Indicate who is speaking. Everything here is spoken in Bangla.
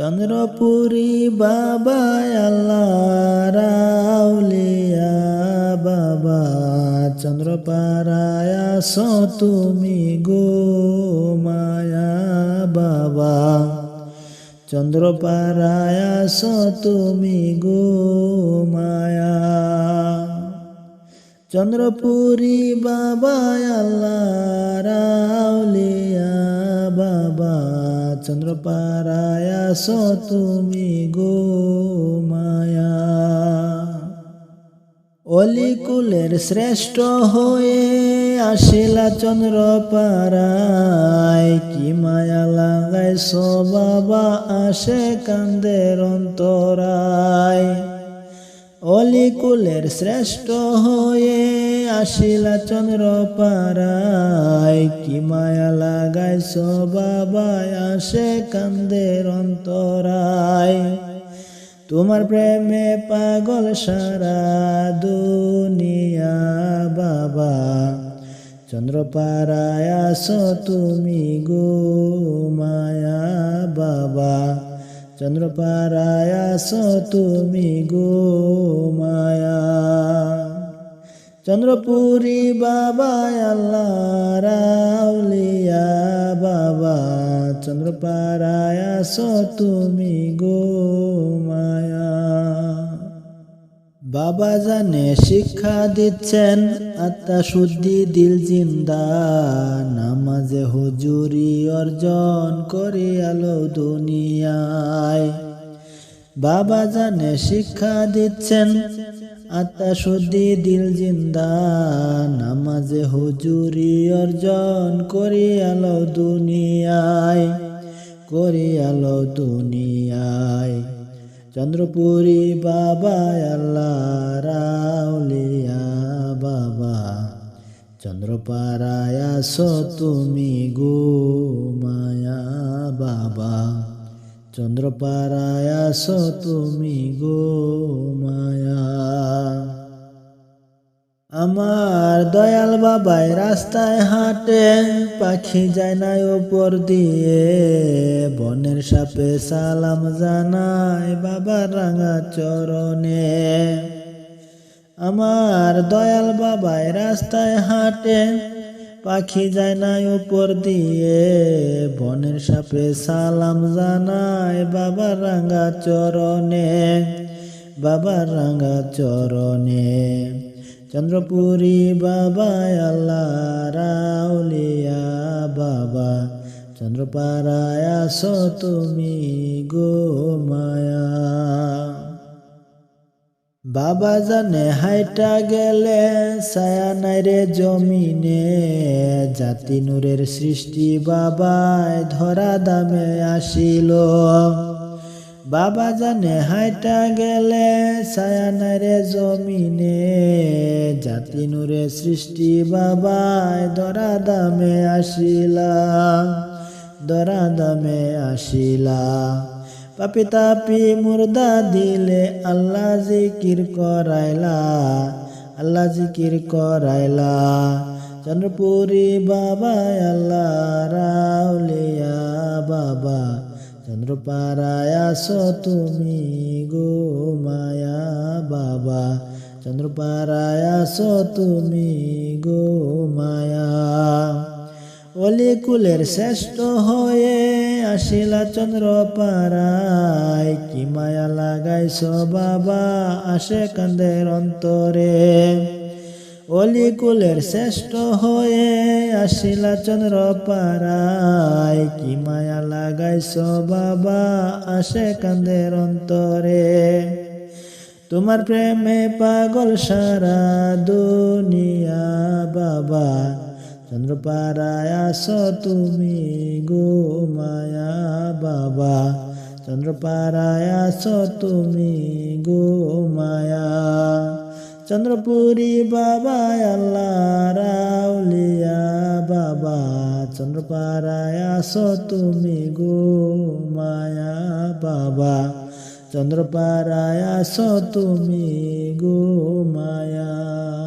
Speaker 1: চন্দ্রপুরী বাবা আল্লাহ বাবা চন্দ্রপারায় আসো তুমি গো মায়া, বাবা চন্দ্রপারায় আসো তুমি গো মায়া। চন্দ্রপুরী বাবা আল্লাহ বাবা চন্দ্রপারায় আসো তুমি গো মায়া। অলিকুলের শ্রেষ্ঠ হয়ে আসিলা চন্দ্র পারায় কি মায়া লাগাইছ বাবা, আসে কান্দের অন্তরায়। অলিকুলের শ্রেষ্ঠ হয়ে আসিলা চন্দ্র পারায় কি মায়া লাগাইছ বাবা আসে কান্দের অন্তরায়। তোমার প্রেমে পাগল সারা দুনিয়া বাবা। চন্দ্রপাড়ায় আসো তুমি গো মায়া বাবা। চন্দ্রপাড়ায় আসো তুমি গো মায়া চন্দ্রপুরী বাবা আল্লাহ রাউলিয়া বাবা চন্দ্রপাড়ায় আসো তুমি গো মায়া বাবা জানে শিক্ষা দিচ্ছেন, আত্মা শুদ্ধি দিল জিন্দা। নামাজে হুজুরি অর্জন করে আলো দুনিয়ায়। বাবা জানে শিক্ষা দিচ্ছেন, আত্মা শুদ্ধি দিল জিন্দা। নামাজে হুজুরি অর্জন করি আলো দুনিয়ায়, করি আলো দুনিয়ায়। চন্দ্রপুরী বাবা আল্লাহ রাউলিয়া বাবা। চন্দ্রপাড়ায় আসো তুমি গো মায়া বাবা। চন্দ্রপাড়ায় আসো তুমি গো মায়া। আমার দয়াল বাবাই রাস্তায় হাঁটে, পাখি যায় না ওপর দিয়ে। বনের সাপে সালাম জানায় বাবার রাঙা চরণে। আমার দয়াল বাবাই রাস্তায় হাঁটে, পাখি যায় না উপর দিয়ে। বনের সাপে সালাম জানায় বাবার রাঙা চরণে, বাবার রাঙা চরণে। চন্দ্রপুরী বাবা আল্লাহ রাউলিয়া বাবা। চন্দ্রপাড়ায় আসো তুমি গো মায়া। বাবা জানে হাইটা গেলে ছায়া নাই রে জমিনে। জাতি নূরের সৃষ্টি বাবায় ধরা দামে আসিল। বাবা জানে হাইটা গেলে ছায়া নাই রে জমিনে। জাতি নূরের সৃষ্টি বাবায় ধরা দামে আসিলা ধরা দামে আসিলা। পাপি তাপি মুর্দা দিলে আল্লাহ জিকির করাইলা, আল্লাহ জিকির করাইলা। চন্দ্রপুরী বাবা আল্লাহ রাউলিয়া চন্দ্রপাড়ায় আসো তুমি গো মায়া বাবা। চন্দ্রপাড়ায় তুমি গো মায়া। অলি কুলের শ্রেষ্ঠ হয়ে আসিলা চন্দ্র পাড়ায় কি মায়া লাগাইছ বাবা, আসে কান্দের অন্তরে। অলি কুলের শ্রেষ্ঠ হয়ে আসিলা চন্দ্র পাড়ায় কি মায়া লাগাইছ বাবা, আসে কান্দের অন্তরে। তোমার প্রেমে পাগল সারা দুনিয়া বাবা। চন্দ্রপাড়ায় আসো তুমি গো মায়া বাবা। চন্দ্রপাড়ায় আসো তুমি গো মায়া। চন্দ্রপুরী বাবা আল্লাহ রাউলিয়া বাবা চন্দ্রপাড়ায় আসো তুমি গো মায়া, বাবা চন্দ্রপাড়ায় আসো তুমি গো মায়া।